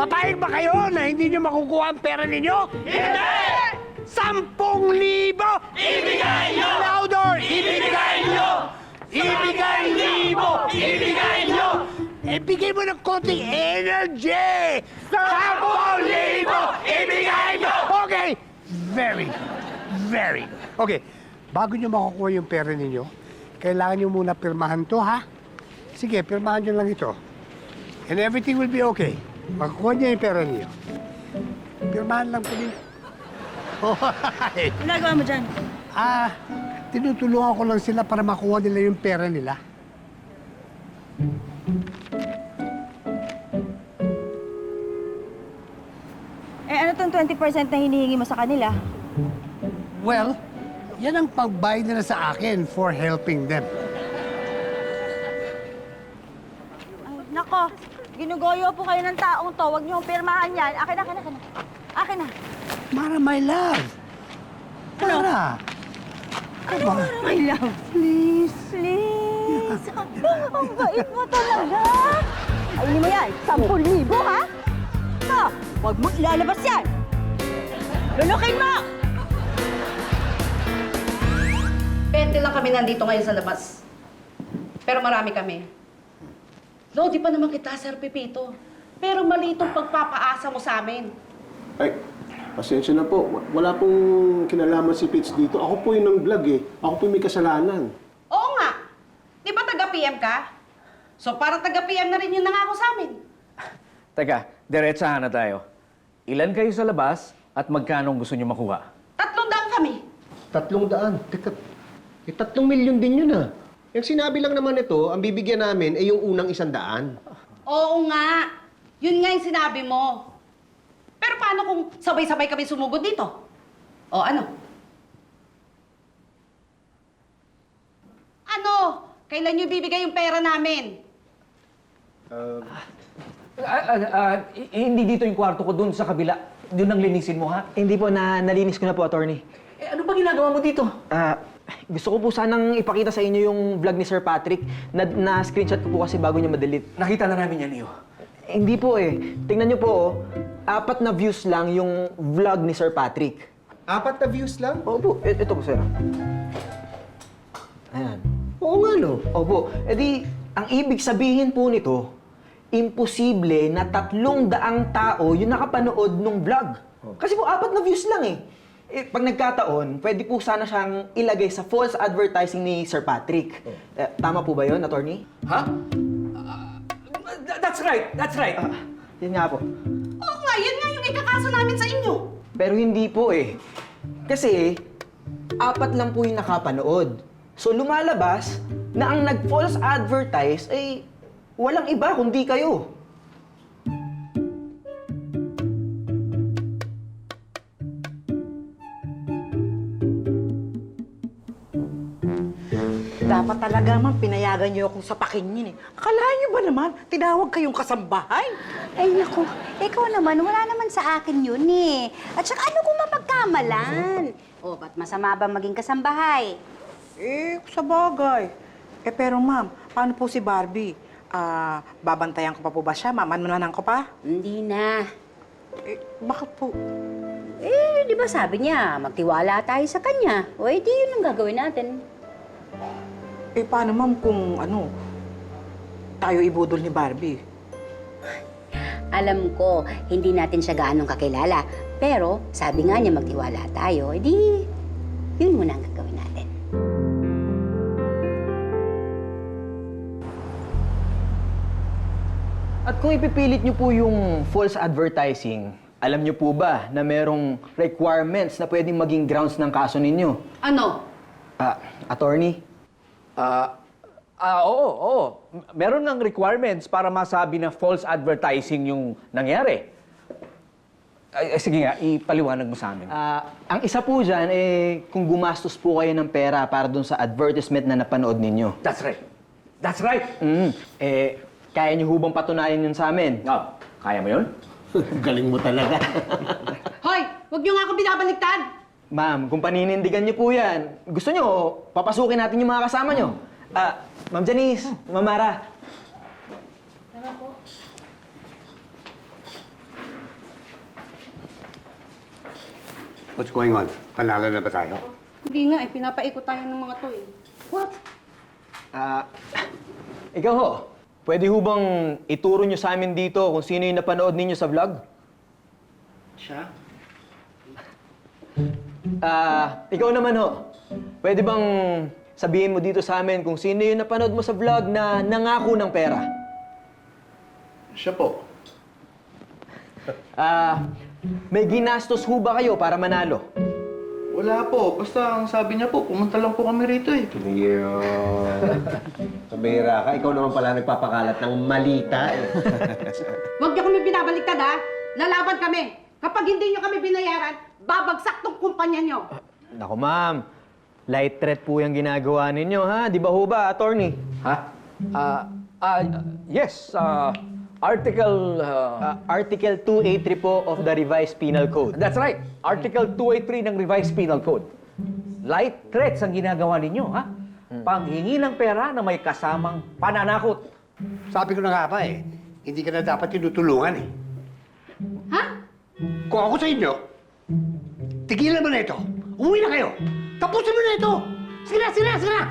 Papayag ba kayo na hindi nyo makukuha ang pera ninyo? Hindi! Sampung libo! Ibigay nyo! Louder! Ibigay nyo! Ibigay libo! Ibigay nyo! Ibigay mo ng konting energy! Sampung libo! Ibigay nyo! Okay! Very. Very. Okay, bago nyo makukuha yung pera ninyo, kailangan nyo muna pirmahan to, ha? Sige, pirmahan nyo lang ito. And everything will be okay. Makukuha niya yung pera niyo. Pirmahan lang po din. Alright. Ginagawa mo dyan? Ah, tinutulungan ko lang sila para makuha nila yung pera nila. Eh ano tong 20% na hinihingi mo sa kanila? Well, yan ang pagbayad nila sa akin for helping them. Ginugoyo po kayo ng taong to. Huwag niyong pirmahan yan. Akin na, akin na, akin na. Akin na. Mara, my love. Mara. Ano Aba, my love? please. Please. Ang bait mo talaga. Ayun mo yan. 10,000 ha? Ha? Huwag mo ilalabas yan. Lulukin mo! 20 lang kami nandito ngayon sa labas. Pero marami kami. Lodi pa naman kita, Sir Pepito. Pero mali itong pagpapaasa mo sa amin. Ay, pasensya na po. Wa- Wala pong kinalaman si Pitch dito. Ako po yung ng vlog eh. Ako po yung may kasalanan. Oo nga. Di ba taga-PM ka? So para taga-PM na rin yung nangako sa amin. Teka, diretsahan na tayo. Ilan kayo sa labas at magkano ang gusto nyo makuha? Tatlong daan kami. Tatlong daan. Teka, eh, tatlong milyon din yun ah. Yung sinabi lang naman ito, ang bibigyan namin ay yung unang isang daan. Oo nga. Yun nga yung sinabi mo. Pero paano kung sabay-sabay kami sumugod dito? O ano? Ano? Kailan nyo bibigay yung pera namin? Uh, Ah, ah, ah, hindi dito yung kwarto ko dun sa kabila. Doon ang linisin mo, ha? Hindi po, na nalinis ko na po, attorney. Eh, ano ba ginagawa mo dito? Ah, gusto ko po sanang ipakita sa inyo yung vlog ni Sir Patrick na, na screenshot ko po kasi bago niya ma-delete. Nakita na namin yan, Iyo. Eh, hindi po eh. Tingnan niyo po, oh, apat na views lang yung vlog ni Sir Patrick. apat na views lang? Opo, e- ito po, sir. Ayan. Oo nga no. Opo, edi ang ibig sabihin po nito, imposible na tatlong daang tao yung nakapanood nung vlog. Kasi po, apat na views lang eh. Eh pag nagkataon, pwede po sana siyang ilagay sa false advertising ni Sir Patrick. Eh, tama po ba yun, attorney? Ha? Ah, th- that's right, that's right. Ah, yun nga po. Oo nga, yun nga yung ikakaso namin sa inyo. Pero hindi po eh. Kasi, apat lang po yung nakapanood. So lumalabas na ang nag-false advertise ay walang iba kundi kayo. Dapat talaga man pinayagan niyo akong sapakin yun eh. Akala niyo ba naman, tinawag kayong kasambahay? Ay, naku. Ikaw naman, wala naman sa akin yun eh. At saka ano kung mapagkamalan? O, ba't masama ba maging kasambahay? Eh, sa bagay. Eh, pero ma'am, paano po si Barbie? Ah, babantayan ko pa po ba siya? Mamanmanan ko pa? Hindi na. Eh, bakit po? Eh, di ba sabi niya, magtiwala tayo sa kanya. O, eh, di yun ang gagawin natin. Eh, paano ma'am kung ano, tayo ibudol ni Barbie? Alam ko, hindi natin siya gaanong kakilala. Pero, sabi nga niya, magtiwala tayo. Eh, di, yun muna ang gagawin natin. At kung ipipilit niyo po yung false advertising, alam niyo po ba na merong requirements na pwedeng maging grounds ng kaso ninyo? Ano? Ah, attorney? Ah, ah, oo, oo. M- Meron ng requirements para masabi na false advertising yung nangyari. Ay, ay, sige nga, ipaliwanag mo sa amin. Ah, ang isa po dyan, eh, kung gumastos po kayo ng pera para dun sa advertisement na napanood ninyo. That's right. That's right. Mm, eh, kaya niyo hubang patunayan yun sa amin? Oh, kaya mo yun? Galing mo talaga. Hoy, huwag nyo nga akong binabaliktad. Ma'am, kung paninindigan niyo po yan, gusto niyo, papasukin natin yung mga kasama niyo. Ah, Ma'am Janice, Ma'am Mara. Tama po. What's going on? Panalo na ba tayo? Hindi nga eh, pinapaikot tayo ng mga to eh. What? Ah, ikaw ho, pwede ho bang ituro niyo sa amin dito kung sino yung napanood ninyo sa vlog? Siya? Ah, ikaw naman ho, pwede bang sabihin mo dito sa amin kung sino yung napanood mo sa vlog na nangako ng pera? Siya po. Ah, may ginastos ho ba kayo para manalo? Wala po. Basta ang sabi niya po, pumunta lang po kami rito eh. Yun. Pabira ka, ikaw naman pala nagpapakalat ng malita eh. Huwag niyo kami binabaliktad ha! Lalaban kami! Kapag hindi niyo kami binayaran, babagsak tong kumpanya niyo! Naku ma'am, light threat po yung ginagawa ninyo ha? Di ba ho ba, attorney? Ha? Ah, ah, yes, ah, Article... ah, Ah, Article 283 po of the Revised Penal Code. that's right. Article 283 ng Revised Penal Code. Light threats ang ginagawa ninyo, ha? Panghingi ng pera na may kasamang pananakot. Sabi ko na nga ba eh, hindi ka na dapat tinutulungan eh. Ha? Kung ako sa inyo, tigilan mo na ito. Umuwi na kayo. Tapusin mo na ito. Sige na, sige na, sige na.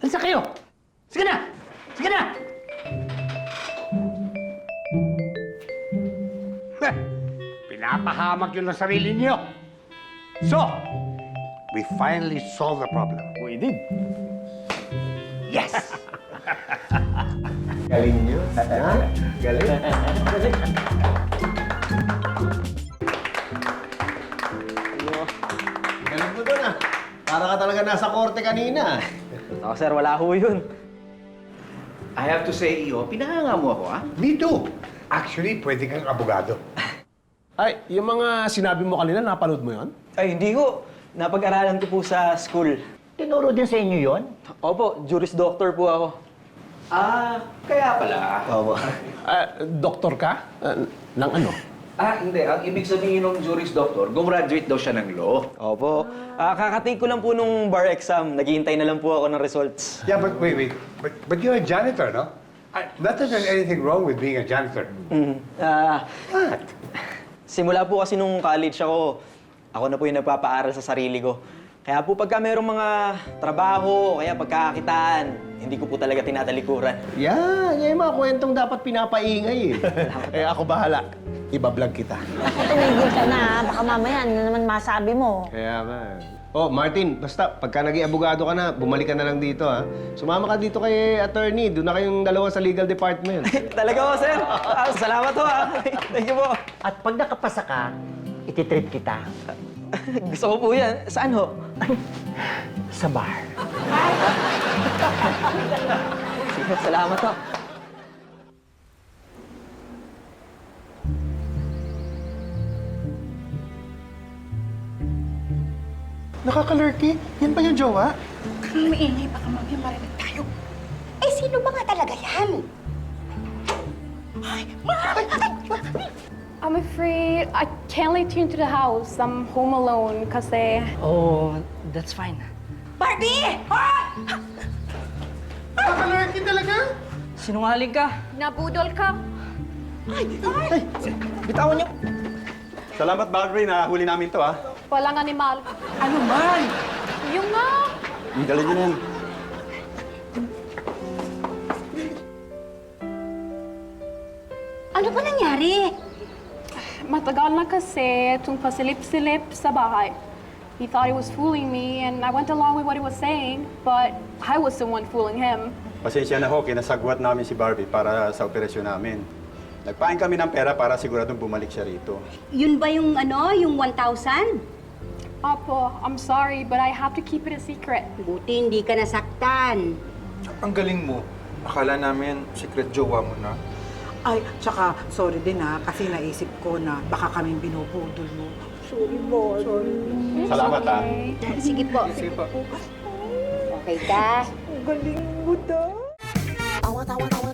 Alisa kayo. Sige na. Sige na. Heh, Pinapahamak yun ng sarili niyo. So, we finally solved the problem. We did. Yes! Galing nyo. Ha? Galing. Galing Para ka talaga nasa korte kanina. Ako sir, wala ho yun. I have to say, Iyo, pinahanga mo ako, ha? Me too. Actually, pwede kang abogado. Ay, yung mga sinabi mo kanina, napanood mo yon? Ay, hindi ho. Napag-aralan ko po sa school. Tinuro din sa inyo yon? Opo, juris doctor po ako. Ah, kaya pala. Opo. Ah, doktor ka? Ah, ng ano? Ah, hindi. Ang ibig sabihin ng juris doctor, gumraduate daw siya ng law. Opo. Ah, kakatake ko lang po nung bar exam. Naghihintay na lang po ako ng results. Yeah, but wait, wait. But, but you're a janitor, no? I, not that there's anything wrong with being a janitor. Mm. Ah, simula po kasi nung college ako, ako na po yung nagpapaaral sa sarili ko. Kaya po pagka mayroong mga trabaho, kaya pagkakakitaan, hindi ko po talaga tinatalikuran. Yan, yan yung mga kwentong dapat pinapaingay eh. Eh, ako bahala. Ibablog kita. Ako tumigil ka na, ha? baka mamaya ano naman masabi mo. Kaya nga. Oh, Martin, basta pagka naging abogado ka na, bumalik ka na lang dito ha. Sumama ka dito kay attorney. Doon na kayong dalawa sa legal department. talaga po, sir. Ah, salamat po, ah. Thank you po. At pag nakapasa ka, ititrip kita Gusto ko po yan. Saan ho? sa bar. Sige, salamat po. Nakakalurky? Yan ba yung jowa? Eh, sino ba nga talaga yan? I'm afraid I can't let you into the house. I'm home alone kasi Oh, that's fine. Barbie! Nakakalurky talaga? Sinungaling ka. nabudol ka. Bitawan niyo. Salamat, Barbie, na huli namin to, ha? Walang animal. Ano man? Yung nga. Galing nyo na yan. Ano ba nangyari? Matagal na kasi itong pasilip-silip sa bahay. He thought he was fooling me and I went along with what he was saying, but I was the one fooling him. Pasensya na ho, kinasagwat namin si Barbie para sa operasyon namin. Nagpain kami ng pera para siguradong bumalik siya rito. Yun ba yung ano, yung 1,000? Apo, I'm sorry, but I have to keep it a secret. Buti hindi ka nasaktan. Ang galing mo. Akala namin secret jowa mo na. Ay, tsaka, sorry din ha, kasi naisip ko na baka kaming binubudol mo. Sorry, boy. Sorry. Salamat, ha? Sige po. Sige po. Okay ka? Anytime, anyone, anyhow. Halika manood at sumigaw.